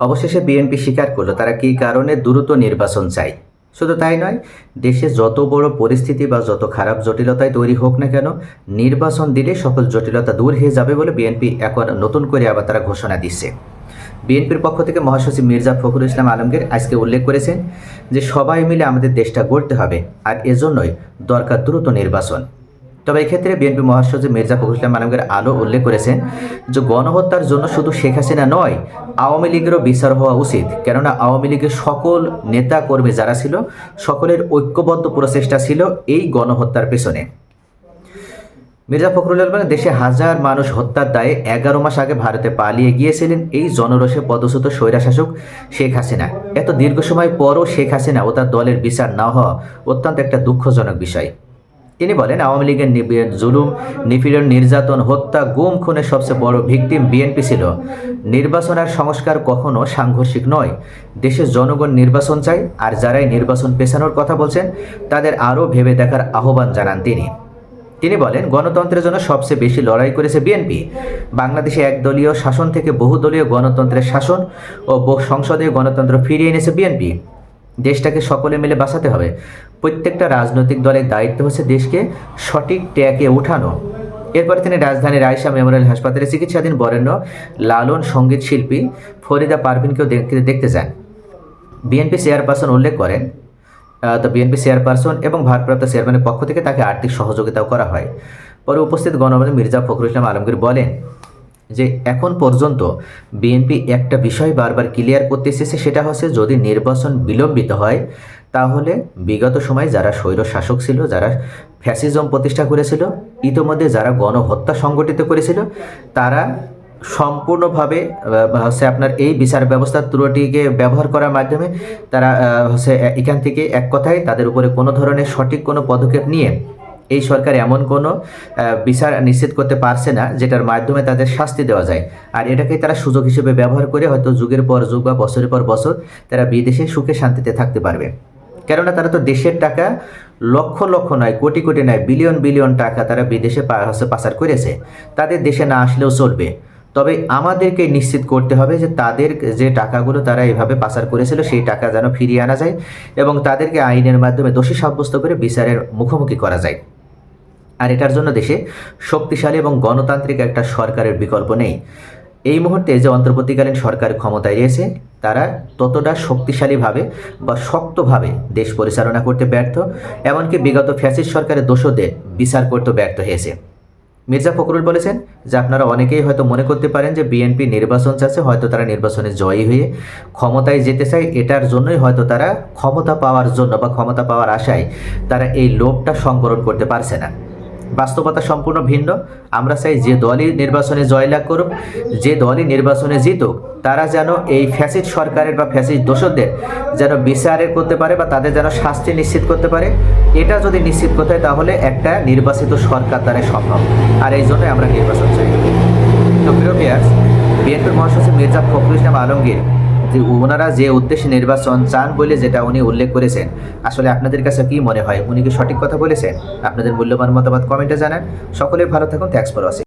অবশেষে বিএনপি স্বীকার করল, তারা কী কারণে দ্রুত নির্বাচন চায়? শুধু তাই নয়, দেশে যত বড় পরিস্থিতি বা যত খারাপ জটিলতায় তৈরি হোক না কেন, নির্বাচন দিলে সকল জটিলতা দূর হয়ে যাবে বলে বিএনপি এখন নতুন করে আবার তারা ঘোষণা দিচ্ছে। বিএনপির পক্ষ থেকে মহাসচিব মির্জা ফখরুল ইসলাম আলমগীর আজকে উল্লেখ করেছেন যে সবাই মিলে আমাদের দেশটা গড়তে হবে, আর এজন্যই দরকার দ্রুত নির্বাচন। তবে এক্ষেত্রে বিএনপি মহাসচিব মির্জা ফখরুল ইসলাম আলমগীর আলো উল্লেখ করেছেন যে গণহত্যার জন্য শুধু শেখ হাসিনা নয়, আওয়ামী লীগেরও বিচার হওয়া উচিত। কেননা আওয়ামী লীগের সকল নেতা কর্মী যারা ছিল, সকলের ঐক্যবদ্ধ প্রচেষ্টা ছিল এই গণহত্যার পেছনে। মির্জা ফখরুল বলেন, দেশে হাজার মানুষ হত্যার দায়ে এগারো মাস আগে ভারতে পালিয়ে গিয়েছিলেন এই জনরসে পদচ্যুত স্বৈরাশাসক শেখ হাসিনা। এত দীর্ঘ সময় পরও শেখ হাসিনা ও তার দলের বিচার না হওয়া অত্যন্ত একটা দুঃখজনক বিষয়। তিনি বলেন, আওয়ামী লীগের জুলুম নিপীড়ন নির্যাতন, হত্যা, গুম, খুনের সবচেয়ে বড় ভিকটিম বিএনপি ছিল। নির্বাচন আর সংস্কার কখনো সাংঘর্ষিক নয়। দেশের জনগণ নির্বাচন চায়, আর যারাই নির্বাচন পেছানোর কথা বলছেন, তাদের আরও ভেবে দেখার আহ্বান জানান তিনি। তিনি বলেন, গণতন্ত্রের জন্য সবচেয়ে বেশি লড়াই করেছে বিএনপি। বাংলাদেশে একদলীয় শাসন থেকে বহুদলীয় গণতন্ত্রের শাসন ও সংসদীয় গণতন্ত্র ফিরিয়ে এনেছে বিএনপি। দেশটাকে সকলে মিলে বাঁচাতে হবে। প্রত্যেকটা রাজনৈতিক দলের দায়িত্ব হচ্ছে দেশকে সঠিক ট্র্যাকে উঠানো এরপরে তিনি রাজধানীর আয়সা মেমোরিয়াল হাসপাতালে চিকিৎসাধীন বরেণ্য লালন সংগীত শিল্পী ফরিদা পারভিনকেও দেখতে দেখতে যান বিএনপি চেয়ারপারসন উল্লেখ করেন তো বিএনপি চেয়ারপারসন এবং ভারপ্রাপ্ত চেয়ারম্যানের পক্ষ থেকে তাকে আর্থিক সহযোগিতাও করা হয়। পরে উপস্থিত গণমাধ্যম মির্জা ফখরুল ইসলাম আলমগীর বলেন যে এখন পর্যন্ত বিএনপি একটা বিষয় বারবার ক্লিয়ার করতে এসেছে, সেটা হচ্ছে যদি নির্বাচন বিলম্বিত হয়, তাহলে বিগত সময় যারা স্বৈর শাসক ছিল, যারা ফ্যাসিজম প্রতিষ্ঠা করেছিল, ইতোমধ্যে যারা গণহত্যা সংগঠিত করেছিল, তারা সম্পূর্ণভাবে হচ্ছে আপনার এই বিচার ব্যবস্থার ত্রুটিকে ব্যবহার করার মাধ্যমে তারা হচ্ছে এখান থেকে এক কথায় তাদের উপরে কোনো ধরনের সঠিক কোনো পদক্ষেপ নিয়ে এই সরকার এমন কোনো বিচার নিশ্চিত করতে পারছে না যেটার মাধ্যমে তাদের শাস্তি দেওয়া যায়। আর এটাকে তারা সুযোগ হিসেবে ব্যবহার করে হয়তো যুগের পর যুগ বা বছরের পর বছর তারা বিদেশে সুখে শান্তিতে থাকতে পারবে। কেননা তারা তো দেশের টাকা লক্ষ লক্ষ নয়, কোটি কোটি নয়, বিলিয়ন বিলিয়ন টাকা তারা বিদেশে পাচার করেছে। তাদের দেশে না আসলেও চলবে। তবে আমাদেরকে নিশ্চিত করতে হবে যে তাদের যে টাকাগুলো তারা এভাবে পাচার করেছিল সেই টাকা যেন ফিরিয়ে আনা যায় এবং তাদেরকে আইনের মাধ্যমে দোষী সাব্যস্ত করে বিচারের মুখোমুখি করা যায়। আর এটার জন্য দেশে শক্তিশালী এবং গণতান্ত্রিক একটা সরকারের বিকল্প নেই। এই মুহূর্তে যে অন্তর্বর্তীকালীন সরকার ক্ষমতায় রয়েছে, তারা ততটা শক্তিশালীভাবে বা শক্তভাবে দেশ পরিচালনা করতে ব্যর্থ, এমনকি বিগত ফ্যাসিস্ট সরকারের দোষদের বিচার করতে ব্যর্থ হয়েছে। মির্জা ফখরুল বলেছেন যে, আপনারা অনেকেই হয়তো মনে করতে পারেন যে, বিএনপি নির্বাচন চাচ্ছে হয়তো তারা নির্বাচনে জয়ী হয়ে ক্ষমতায় যেতে চায়, এটার জন্যই হয়তো তারা ক্ষমতা পাওয়ার জন্য বা ক্ষমতা পাওয়ার আশায় তারা এই লোভটা সংবরণ করতে পারছে না। বাস্তবতা সম্পূর্ণ ভিন্ন। আমরা চাই যে দলই নির্বাচনে জয়লাভ করুক, যে দলই নির্বাচনে জিতুক, তারা যেন এই ফ্যাসিড সরকারের বা ফ্যাসিড দোষদের যেন বিচারের করতে পারে বা তাদের যেন শাস্তি নিশ্চিত করতে পারে, এটা যদি নিশ্চিত করতে হয় তাহলে একটা নির্বাচিত সরকার দ্বারা সম্ভব। আর এই জন্যই আমরা নির্বাচন চাই। তো প্রিয় বিএনপির মহাসচিব মির্জা ফখরুল ইসলাম আলমগীর ওনারা যে উদ্দেশ্যে নির্বাচন চান বলে যেটা উনি উল্লেখ করেছেন, আসলে আপনাদের কাছে কি মনে হয়? উনি কি সঠিক কথা বলেছেন? আপনাদের মূল্যবান মতামত কমেন্টে জানান। সকলে ভালো থাকুন থ্যাংকস ফর ওয়াচিং